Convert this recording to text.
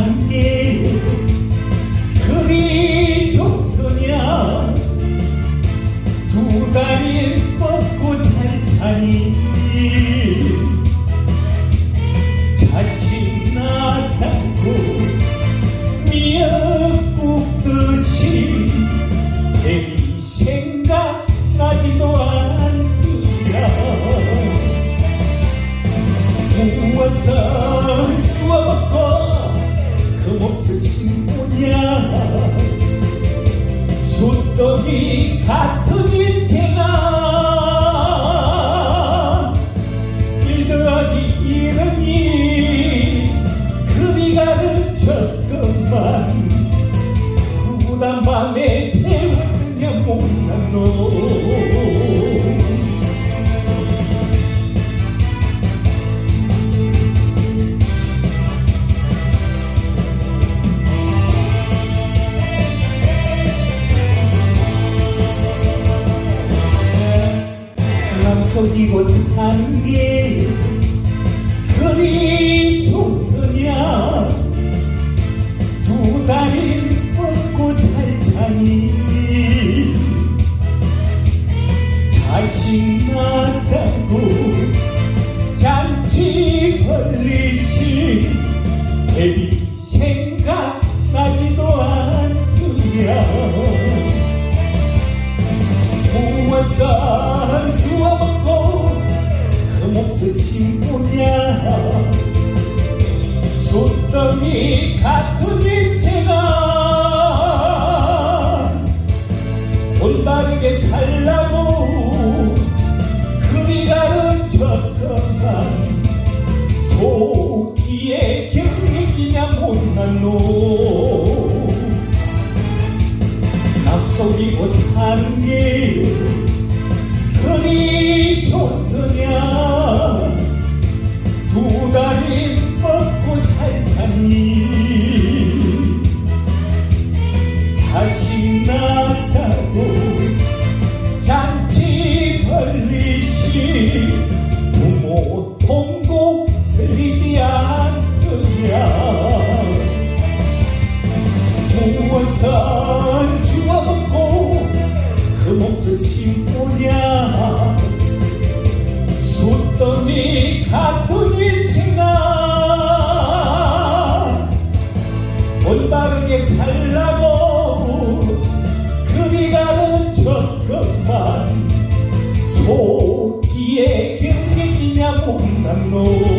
重叠 여기 같은 인생 낙석이고 사는 게 그리 좋더냐? 두 다리 먹고 살자니? 자식 낳았다고 숫덩이 같은 인체가 올바르게 살라고 그리 가르쳤건만 속기에 경력이냐 못난 놈 낙속이고 사는 게 그리 좋느냐 심으냐 숫덩이 같은 인체가 올바르게 살라고 그리 가르쳤건만 속기에 경계기냐 못난 놈